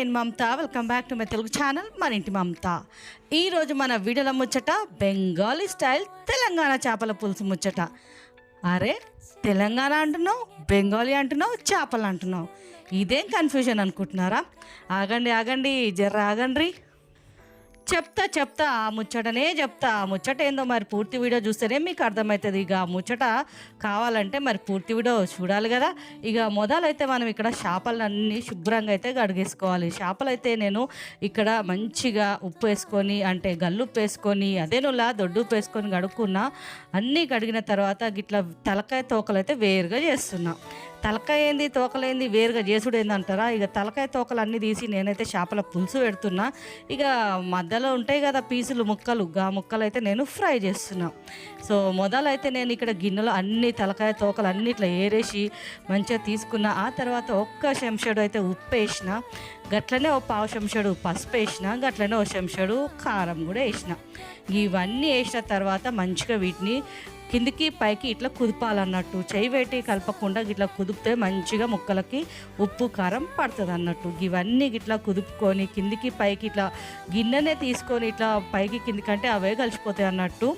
నేను Mamatha. Welcome back to my Telugu channel మన ఇంటి మమత ఈరోజు మన వీడియోల ముచ్చట బెంగాలీ స్టైల్ తెలంగాణ చేపల పులుసు ముచ్చట. అరే తెలంగాణ అంటున్నావు బెంగాలీ అంటున్నావు చేపలు అంటున్నావు. ఇదేం కన్ఫ్యూజన్ అనుకుంటున్నారా? ఆగండి ఆగండి జర్ర ఆగండి చెప్తా చెప్తా ఆ ముచ్చటనే చెప్తా. ఆ ముచ్చట ఏందో మరి పూర్తి వీడియో చూస్తేనే మీకు అర్థమవుతుంది. ఇక ఆ ముచ్చట కావాలంటే మరి పూర్తి వీడియో చూడాలి కదా. ఇక మొదలైతే మనం ఇక్కడ చేపలన్నీ శుభ్రంగా అయితే కడిగేసుకోవాలి. చేపలు అయితే నేను ఇక్కడ మంచిగా ఉప్పు వేసుకొని అంటే గల్లుప్పు వేసుకొని అదేనులా దొడ్డు ఉప్పు వేసుకొని కడుక్కున్నా అన్నీ కడిగిన తర్వాత గిట్ల తలకాయ తోకలు అయితే వేరుగా చేస్తున్నా. తలకాయ ఏంది తోకలేంది వేరుగా చేసుడు ఏందంటారా? ఇక తలకాయ తోకలు అన్నీ తీసి నేనైతే చేపల పులుసు పెడుతున్నా. ఇక మధ్యలో ఉంటాయి కదా పీసులు ముక్కలు. గా ముక్కలు అయితే నేను ఫ్రై చేస్తున్నా. సో మొదలైతే నేను ఇక్కడ గిన్నెలో అన్ని తలకాయ తోకలు అన్ని ఇట్లా ఏరేసి మంచిగా తీసుకున్న. ఆ తర్వాత ఒక్క చెంచాడు అయితే ఉప్పు వేసిన. గట్లనే ఓ పావు చెంచాడు పసుపు వేసిన. గట్లనే ఓ చెంచాడు కారం కూడా వేసిన. ఇవన్నీ వేసిన తర్వాత మంచిగా వీటిని కిందికి పైకి ఇట్లా కుదపాలన్నట్టు. చేయి పెట్టి కలపకుండా ఇట్లా కుదిపితే మంచిగా ముక్కలకి ఉప్పు కారం పడుతుంది అన్నట్టు ఇవన్నీ ఇట్లా కుదుపుకొని కిందికి పైకి ఇట్లా గిన్నెనే తీసుకొని ఇట్లా పైకి కిందికంటే అవే కలిసిపోతాయి అన్నట్టు.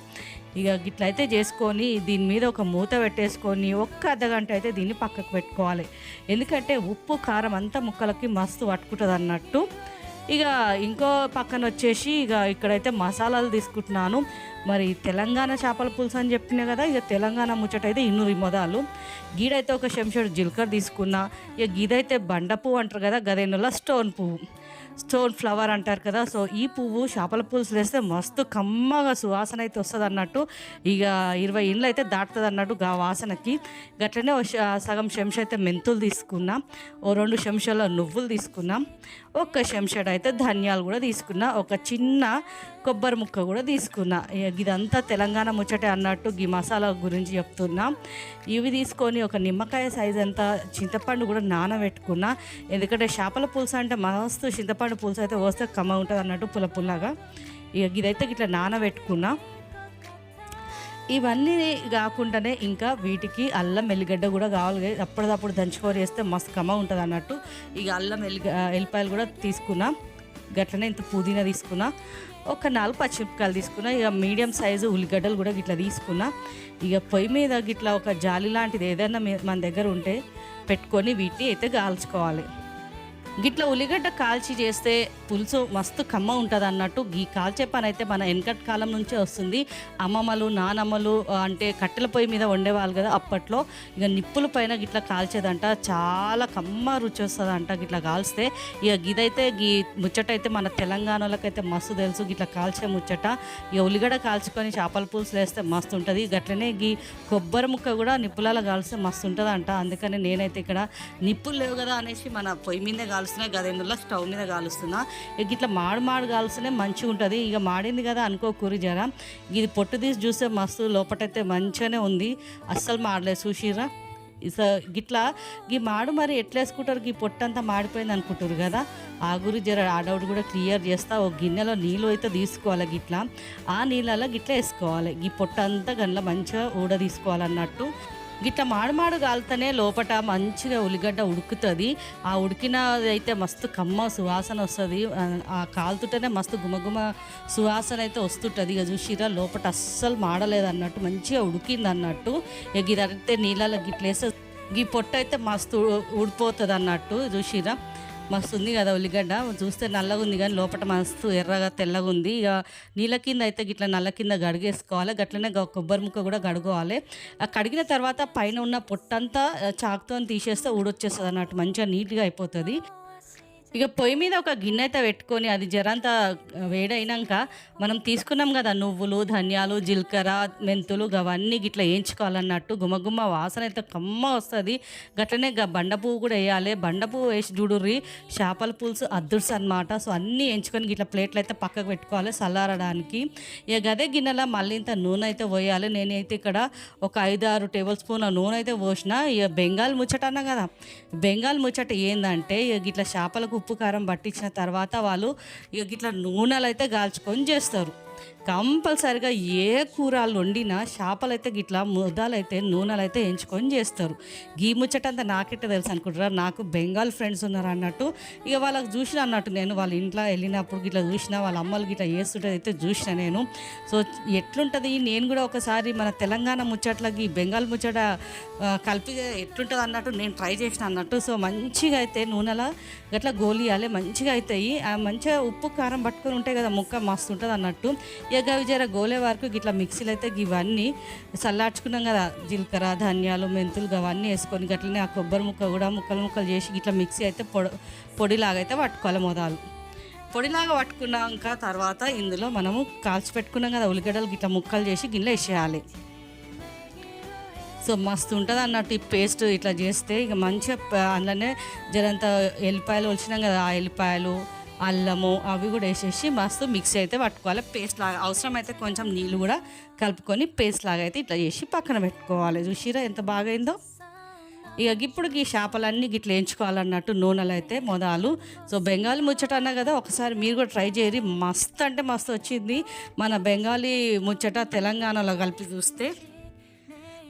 ఇక గిట్లయితే చేసుకొని దీని మీద ఒక మూత పెట్టేసుకొని ఒక్క అర్ధగంట అయితే దీన్ని పక్కకు పెట్టుకోవాలి. ఎందుకంటే ఉప్పు కారం అంతా ముక్కలకి మస్తు పట్టుకుంటుంది అన్నట్టు ఇక ఇంకో పక్కన వచ్చేసి ఇక ఇక్కడైతే మసాలాలు తీసుకుంటున్నాను. మరి తెలంగాణ చేపల పులుసు అని చెప్పినా కదా ఇక తెలంగాణ ముచ్చట అయితే ఇన్నూరి మొదలు గీడైతే ఒక చెంచాడు జీలకర్ర తీసుకున్నా ఇక గీదైతే బండ పువ్వు అంటారు కదా గదేనుల స్టోన్ పువ్వు. స్టోన్ ఫ్లవర్ అంటారు కదా సో ఈ పువ్వు చేపల పులుసు వేస్తే మస్తు కమ్మగా సువాసన అయితే వస్తుంది అన్నట్టు ఇక ఇరవై ఇండ్లు అయితే దాటుతుంది అన్నట్టు గా వాసనకి. గట్లనే సగం చెంచా అయితే మెంతులు తీసుకున్నాం ఓ రెండు చెంచాల నువ్వులు తీసుకున్నాం ఒక్క చెంచాడు అయితే ధనియాలు కూడా తీసుకున్నా ఒక చిన్న కొబ్బరి ముక్క కూడా తీసుకున్నా. ఇక ఇదంతా తెలంగాణ ముచ్చటే అన్నట్టు ఈ మసాలా గురించి చెప్తున్నా. ఇవి తీసుకొని ఒక నిమ్మకాయ సైజ్ అంతా చింతపండు కూడా నానబెట్టుకున్నా. ఎందుకంటే చేపల పులుసు అంటే మస్తు చింతపండు పులుసు అయితే వస్తే కమ్మ ఉంటుంది అన్నట్టు పుల్ల పుల్లగా ఇక ఇదైతే ఇట్లా నానబెట్టుకున్నా. ఇవన్నీ కాకుండానే ఇంకా వీటికి అల్లం ఎల్లిగడ్డ కూడా కావాలి. అప్పటిదప్పుడు దంచుకోరు వేస్తే మస్తు కమ్మ ఉంటుంది అన్నట్టు. ఇక అల్లం ఎల్లి ఎల్లిపాయలు కూడా తీసుకున్నా. గట్లనే ఇంత పుదీనా తీసుకున్నా. ఒక నాలుగు పచ్చిమిరపకాయలు తీసుకున్నా. ఇక మీడియం సైజు ఉల్లిగడ్డలు కూడా గిట్లా తీసుకున్నా. ఇక పొయ్యి మీద గిట్లా ఒక జాలి లాంటిది ఏదైనా మన దగ్గర ఉంటే పెట్టుకొని వీటిని అయితే కాల్చుకోవాలి. గిట్ల ఉల్లిగడ్డ కాల్చి చేస్తే పులుసు మస్తు కమ్మ ఉంటుంది అన్నట్టు ఈ కాల్చే పని అయితే మన వెనకటి కాలం నుంచే వస్తుంది. అమ్మమ్మలు నానమ్మలు అంటే కట్టెల పొయ్యి మీద వండేవాళ్ళు కదా అప్పట్లో. ఇక నిప్పుల పైన గిట్ల కాల్చేదంట. చాలా కమ్మ రుచి వస్తుందంట గిట్ల కాల్స్తే. ఇక గిదైతే గీ ముచ్చట అయితే మన తెలంగాణలోకైతే మస్తు తెలుసు గిట్ల కాల్చే ముచ్చట. ఇక ఉల్లిగడ్డ కాల్చుకొని చేపల పులుసు వేస్తే మస్తు ఉంటుంది. గట్లనే గీ కొబ్బరి ముక్క కూడా నిప్పులలో కాల్స్తే మస్తు ఉంటుంది అంట అందుకని నేనైతే ఇక్కడ నిప్పులు లేవు కదా అనేసి మన పొయ్యి మీద కాలుస్తున్నా గదేందులో స్టవ్ మీద కాలుస్తున్నా. ఇక ఇట్లా మాడు మాడు కాల్స్తేనే మంచిగా ఉంటుంది ఇక మాడింది కదా అనుకో కూర జర ఇది పొట్టు తీసి చూస్తే మస్తు లోపటైతే మంచిగానే ఉంది. అస్సలు మాడలేదు. చూసిరా గిట్లా ఈ మాడు మరి ఎట్లా వేసుకుంటారు ఈ పొట్టంతా మాడిపోయింది అనుకుంటారు కదా? ఆ గురి జర ఆ డౌట్ కూడా క్లియర్ చేస్తా. ఒక గిన్నెలో నీళ్ళు అయితే తీసుకోవాలి గిట్లా. ఆ నీళ్ళలో గిట్లా వేసుకోవాలి. ఈ పొట్టంతా గండ్ల మంచిగా ఊడ తీసుకోవాలన్నట్టు గిట్ల మాడు మాడు కాలుతనే లోపట మంచిగా ఉల్లిగడ్డ ఉడుకుతుంది. ఆ ఉడికినది అయితే మస్తు కమ్మ సువాసన వస్తుంది. ఆ కాలుతుంటేనే మస్తు గుమగుమ సువాసన అయితే వస్తుంటుంది. ఇక చూసిరా లోపట అస్సలు మాడలేదు అన్నట్టు మంచిగా ఉడికింది అన్నట్టు ఇక ఇదంతే నీళ్ళలో గిట్లేసే ఈ పొట్టు అయితే మస్తు ఉడిపోతుంది అన్నట్టు చూసిరా మస్తు ఉంది కదా ఉల్లిగడ్డ. చూస్తే నల్లగా ఉంది కానీ లోపల మస్తు ఎర్రగా తెల్లగా ఉంది. ఇక నీళ్ళ కింద అయితే గిట్ల నల్ల కింద గడిగేసుకోవాలి గట్లనే కొబ్బరి ముక్క కూడా గడుకోవాలి ఆ కడిగిన తర్వాత పైన ఉన్న పొట్టంతా చాకుతో తీసేస్తే ఊడొచ్చేస్తుంది అన్నట్టు మంచిగా నీట్గా అయిపోతుంది. ఇక పొయ్యి మీద ఒక గిన్నె అయితే పెట్టుకొని అది జరంత వేడైనాక మనం తీసుకున్నాం కదా నువ్వులు ధనియాలు జీలకర్ర మెంతులు అవన్నీ గిట్లా వేయించుకోవాలన్నట్టు గుమగుమ వాసన అయితే కమ్మ వస్తుంది. గట్లనే గ బండ పువ్వు కూడా వేయాలి. బండ పువ్వు వేసి చూడుర్రి చేపల పులుసు అద్దుర్స్ అనమాట సో అన్నీ ఎంచుకొని గిట్ల ప్లేట్లు అయితే పక్కకు పెట్టుకోవాలి చల్లారడానికి ఇక గదే గిన్నెలో మళ్ళీ ఇంత నూనె అయితే పోయాలి. నేనైతే ఇక్కడ ఒక ఐదు ఆరు టేబుల్ స్పూన్ల నూనె అయితే పోసిన. ఇక బెంగాల్ ముచ్చట అన్నా కదా బెంగాల్ ముచ్చట ఏంటంటే ఇక గిట్ల చేపలకు ఉప్పు కారం పట్టించిన తర్వాత వాళ్ళు ఇక గిట్లా నూనెలు అయితే కాల్చుకొని చేస్తారు. కంపల్సరిగా ఏ కూరలు వండినా చేపలు అయితే గిట్లా ముద్దలు అయితే నూనెలు అయితే ఎంచుకొని చేస్తారు. గీ ముచ్చటంతా నాకెట్ట తెలుసు అనుకుంటారా? నాకు బెంగాల్ ఫ్రెండ్స్ ఉన్నారు అన్నట్టు. ఇక వాళ్ళకి చూసిన అన్నట్టు నేను వాళ్ళ ఇంట్లో వెళ్ళినప్పుడు గిట్లా చూసిన వాళ్ళ అమ్మలు గిట్లా చేస్తుంటే అయితే చూసిన నేను. సో ఎట్లుంటుంది? నేను కూడా ఒకసారి మన తెలంగాణ ముచ్చట్లకి బెంగాల్ ముచ్చట కలిపి ఎట్లుంటుంది అన్నట్టు నేను ట్రై చేసిన అన్నట్టు. సో మంచిగా అయితే నూనెలో గట్లా గోలియాలి మంచిగా అవుతాయి మంచిగా ఉప్పు కారం పట్టుకొని ఉంటాయి కదా ముక్క మస్తు ఉంటుంది అన్నట్టు. ఇక అవి జర గోలే వరకు ఇట్లా మిక్సీలు అయితే ఇవన్నీ చల్లార్చుకున్నాం కదా జీలకర్ర ధనియాలు మెంతులు అవన్నీ వేసుకొని గట్లనే ఆ కొబ్బరి ముక్క కూడా ముక్కలు ముక్కలు చేసి ఇట్లా మిక్సీ అయితే పొడి పొడిలాగా అయితే పట్టుకోవాలి మొదలు. పొడిలాగా పట్టుకున్నాక తర్వాత ఇందులో మనము కాల్చి పెట్టుకున్నాం కదా ఉల్లిగడ్డలు ఇట్లా ముక్కలు చేసి గిన్నెలో వేసేయాలి. సో మస్తు ఉంటుంది అన్నట్టు ఈ పేస్ట్ ఇట్లా చేస్తే ఇక మంచిగా అందులోనే జరంత ఎల్లిపాయలు వచ్చినాం కదా ఆ ఎల్లిపాయలు అల్లము అవి కూడా వేసేసి మస్తు మిక్సీ అయితే పట్టుకోవాలి. పేస్ట్ లాగా అవసరం అయితే కొంచెం నీళ్ళు కూడా కలుపుకొని పేస్ట్ లాగా అయితే ఇట్లా చేసి పక్కన పెట్టుకోవాలి. చూసిరా ఎంత బాగైందో? ఇక ఇప్పుడు ఈ చేపలన్నీ గిట్ల వేయించుకోవాలన్నట్టు నూనెలు అయితే మొదలు. సో బెంగాలీ ముచ్చట అన్నా కదా ఒకసారి మీరు కూడా ట్రై చేయరు. మస్తు అంటే మస్తు వచ్చింది. మన బెంగాలీ ముచ్చట తెలంగాణలో కలిపి చూస్తే.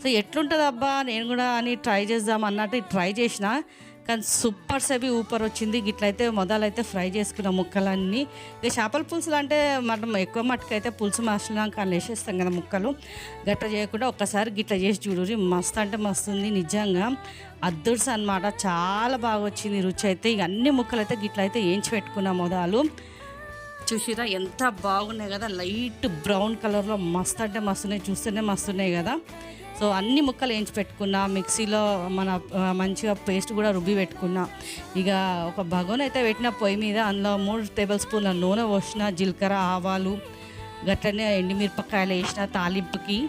సో ఎట్లుంటుంది అబ్బా నేను కూడా అని ట్రై చేద్దాం అన్నట్టు ట్రై చేసిన. కానీ సూపర్ సెబి ఊపర్ వచ్చింది. గిట్లయితే మొదలైతే ఫ్రై చేసుకున్న ముక్కలన్నీ. ఇక చేపల పులుసులు అంటే మనం ఎక్కువ మట్టుకైతే పులుసు మార్చినాక అని వేసేస్తాం కదా ముక్కలు. గట్ట చేయకుండా ఒక్కసారి గిట్ల చేసి చూడు. మస్తు అంటే మస్తు ఉంది నిజంగా. అద్దుడ్స్ అనమాట చాలా బాగా వచ్చింది రుచి అయితే. ఇక అన్ని ముక్కలు అయితే గిట్లయితే ఏంచి వేయించి మొదలు. చూసిరా ఎంత బాగున్నాయి కదా. లైట్ బ్రౌన్ కలర్లో మస్తు అంటే మస్తున్నాయి చూస్తేనే మస్తున్నాయి కదా. సో అన్ని ముక్కలు వేయించి పెట్టుకున్నా మిక్సీలో మన మంచిగా పేస్ట్ కూడా రుబ్బి పెట్టుకున్నా. ఇక ఒక భగోన్ అయితే పెట్టిన పొయ్యి మీద అందులో మూడు టేబుల్ స్పూన్ల నూనె పోసిన జీలకర్ర ఆవాలు గట్లనే ఎండుమిరపకాయలు వేసిన తాలింపుకి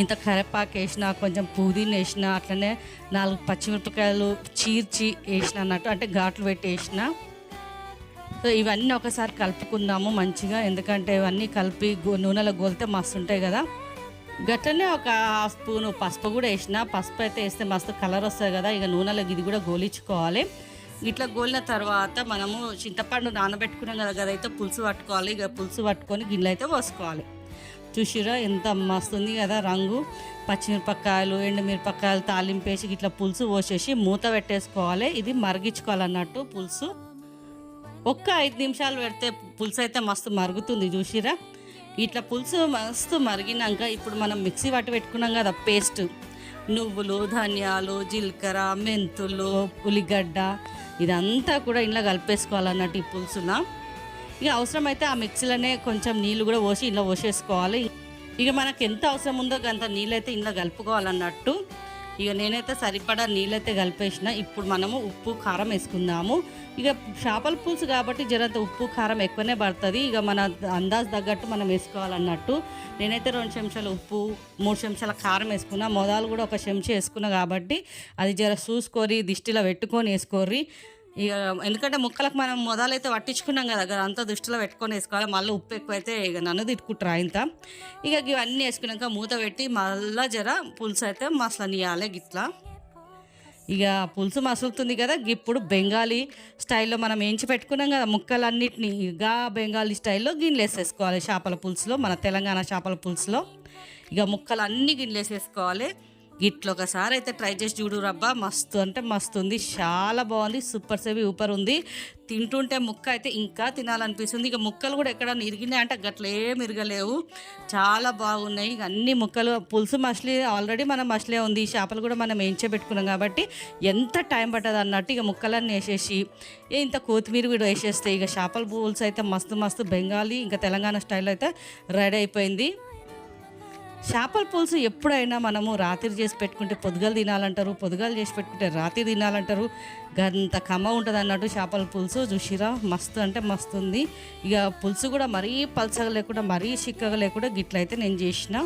ఇంత కరివేపాకు వేసిన కొంచెం పుదీనా వేసిన అట్లనే నాలుగు పచ్చిమిరపకాయలు చీర్చి వేసిన అన్నట్టు అంటే ఘాట్లు పెట్టి వేసిన. సో ఇవన్నీ ఒకసారి కలుపుకుందాము మంచిగా ఎందుకంటే ఇవన్నీ కలిపి గో- నూనెలో గోలితే మస్తు ఉంటాయి కదా. గట్లనే ఒక హాఫ్ స్పూన్ పసుపు కూడా వేసిన. పసుపు అయితే వేస్తే మస్తు కలర్ వస్తుంది కదా ఇక నూనెలో ఇది కూడా గోలించుకోవాలి. ఇట్లా గోలిన తర్వాత మనము చింతపండు నానబెట్టుకున్నాం కదా కదా అయితే పులుసు పట్టుకోవాలి. ఇక పులుసు పట్టుకొని గిన్నె అయితే పోసుకోవాలి. చూసిరా ఎంత మస్తు ఉంది కదా రంగు. పచ్చిమిరపకాయలు ఎండుమిరపకాయలు తాలింపేసి ఇట్లా పులుసు పోసేసి మూత పెట్టేసుకోవాలి. ఇది మరిగించుకోవాలన్నట్టు పులుసు. ఒక్క ఐదు నిమిషాలు పెడితే పులుసు అయితే మస్తు మరుగుతుంది చూసిరా ఇట్లా పులుసు మస్తు మరిగినాక ఇప్పుడు మనం మిక్సీ పట్టి పెట్టుకున్నాం కదా పేస్ట్. నువ్వులు ధనియాలు జీలకర్ర మెంతులు ఉల్లిగడ్డ ఇదంతా కూడా ఇంట్లో కలిపేసుకోవాలన్నట్టు ఈ పులుసున. ఇక అవసరమైతే ఆ మిక్సీలోనే కొంచెం నీళ్ళు కూడా పోసి ఇంట్లో పోసేసుకోవాలి. ఇక మనకు ఎంత అవసరం ఉందో అంత నీళ్ళైతే ఇంట్లో కలుపుకోవాలన్నట్టు. ఇక నేనైతే సరిపడా నీళ్ళైతే కలిపేసిన. ఇప్పుడు మనము ఉప్పు కారం వేసుకుందాము. ఇక చేపల పులుసు కాబట్టి జరంత ఉప్పు కారం ఎక్కువనే పడుతుంది. ఇక మన అందాజ్ తగ్గట్టు మనం వేసుకోవాలన్నట్టు. నేనైతే రెండు చెంచాల ఉప్పు మూడు చెంచాల కారం వేసుకున్నా. మొదలు కూడా ఒక చెంచా వేసుకున్నా కాబట్టి అది జర చూసుకొని దిష్టిలో పెట్టుకొని వేసుకోర్రి. ఇక ఎందుకంటే ముక్కలకు మనం మొదలైతే పట్టించుకున్నాం కదా కదా అంతా దృష్టిలో పెట్టుకొని వేసుకోవాలి. మళ్ళీ ఉప్పు ఎక్కువైతే ఇక నన్ను తిట్టుకుంటారు ఇంత. ఇక ఇవన్నీ వేసుకున్నాక మూత పెట్టి మళ్ళా జర పులుసు అయితే మసలనియాలి గిట్లా. ఇక పులుసు మసులుతుంది కదా ఇప్పుడు బెంగాలీ స్టైల్లో మనం ఏంచి పెట్టుకున్నాం కదా ముక్కలన్నిటిని ఇక బెంగాలీ స్టైల్లో గిన్నెలేసేసుకోవాలి చేపల పులుసులో మన తెలంగాణ చేపల పులుసులో. ఇక ముక్కలు అన్నీ గిన్నెలేసేసుకోవాలి వేసేసుకోవాలి ఇట్లా ఒకసారి అయితే ట్రై చేసి చూడు రబ్బా. మస్తు అంటే మస్తు ఉంది చాలా బాగుంది. సూపర్ సేవి ఊపర్ ఉంది. తింటుంటే ముక్క అయితే ఇంకా తినాలనిపిస్తుంది. ఇక ముక్కలు కూడా ఎక్కడ ఇరిగినాయి అంటే గట్లే ఇరగలేవు చాలా బాగున్నాయి. ఇక అన్ని ముక్కలు పులుసు మసలి ఆల్రెడీ మన మసలే ఉంది. ఈ చేపలు కూడా మనం వేయించబెట్టుకున్నాం కాబట్టి ఎంత టైం పట్టదు అన్నట్టు ఇక ముక్కలన్నీ వేసేసి ఇంత కొత్తిమీర కూడా వేసేస్తే ఇక చేపల పులుసు అయితే మస్తు మస్తు బెంగాలీ ఇంకా తెలంగాణ స్టైల్ అయితే రెడీ అయిపోయింది. చేపల పులుసు ఎప్పుడైనా మనము రాత్రి చేసి పెట్టుకుంటే పొద్దుగలు తినాలంటారు పొద్దుగలు చేసి పెట్టుకుంటే రాత్రి తినాలంటారు. గంత కమ్మ ఉంటుంది అన్నట్టు చేపల పులుసు చూసిరా మస్తు అంటే మస్తు ఉంది. ఇక పులుసు కూడా మరీ పలసగా లేకుండా మరీ చిక్కగా లేకుండా గిట్లయితే నేను చేసిన.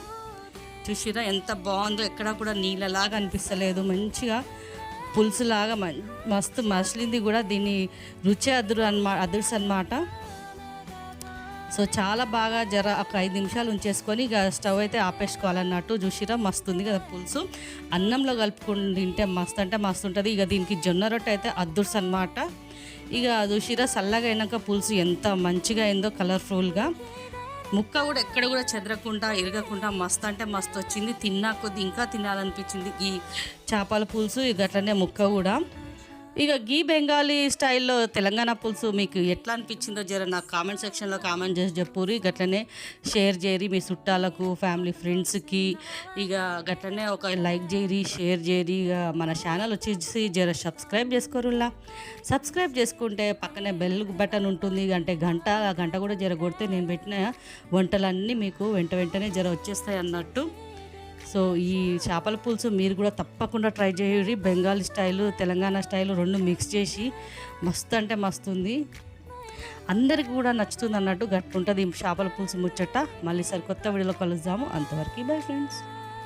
చూసిరా ఎంత బాగుందో ఎక్కడ కూడా నీళ్ళలాగా అనిపిస్తలేదు. మంచిగా పులుసులాగా మస్తు మసిలింది కూడా దీన్ని రుచి అదురు అన్నమా అదుర్స్ అనమాట. సో చాలా బాగా జర ఒక ఐదు నిమిషాలు ఉంచేసుకొని ఇక స్టవ్ అయితే ఆపేసుకోవాలన్నట్టు చూసిరా మస్తు ఉంది కదా పులుసు. అన్నంలో కలుపుకుని తింటే మస్తు అంటే మస్తు ఉంటుంది. ఇక దీనికి జొన్న రొట్టె అయితే అద్దుర్స్ అనమాట ఇక చూసిరా చల్లగా అయినాక పులుసు ఎంత మంచిగా అయిందో కలర్ఫుల్గా. ముక్క కూడా ఎక్కడ కూడా చెదరకుండా ఇరగకుండా మస్తు అంటే మస్తు వచ్చింది. తిన్నా కొద్ది ఇంకా తినాలనిపించింది ఈ చేపల పులుసు. ఇక అట్లనే ముక్క కూడా. ఇక గీ బెంగాలీ స్టైల్లో తెలంగాణ పులుసు మీకు ఎట్లా అనిపించిందో జర నాకు కామెంట్ సెక్షన్లో కామెంట్ చేసి చెప్పుర్రి. గట్లనే షేర్ చేయరి మీ చుట్టాలకు ఫ్యామిలీ ఫ్రెండ్స్కి ఇక గట్లనే ఒక లైక్ చేయరి షేర్ చేయరి ఇక మన ఛానల్ వచ్చేసి జర సబ్స్క్రైబ్ చేసుకోరులా సబ్స్క్రైబ్ చేసుకుంటే పక్కనే బెల్ బటన్ ఉంటుంది అంటే గంట ఆ గంట కూడా జర కొడితే నేను పెట్టిన వంటలన్నీ మీకు వెంట వెంటనే జర వచ్చేస్తాయి అన్నట్టు. సో ఈ చేపల పులుసు మీరు కూడా తప్పకుండా ట్రై చేయండి. బెంగాలీ స్టైలు తెలంగాణ స్టైలు రెండు మిక్స్ చేసి మస్తు అంటే మస్తు ఉంది. అందరికి కూడా నచ్చుతుంది అన్నట్టు గట్టు ఉంటుంది ఈ చేపల పులుసు ముచ్చట. మళ్ళీ సరికొత్త వీడియోలో కలుద్దాము. అంతవరకు బై ఫ్రెండ్స్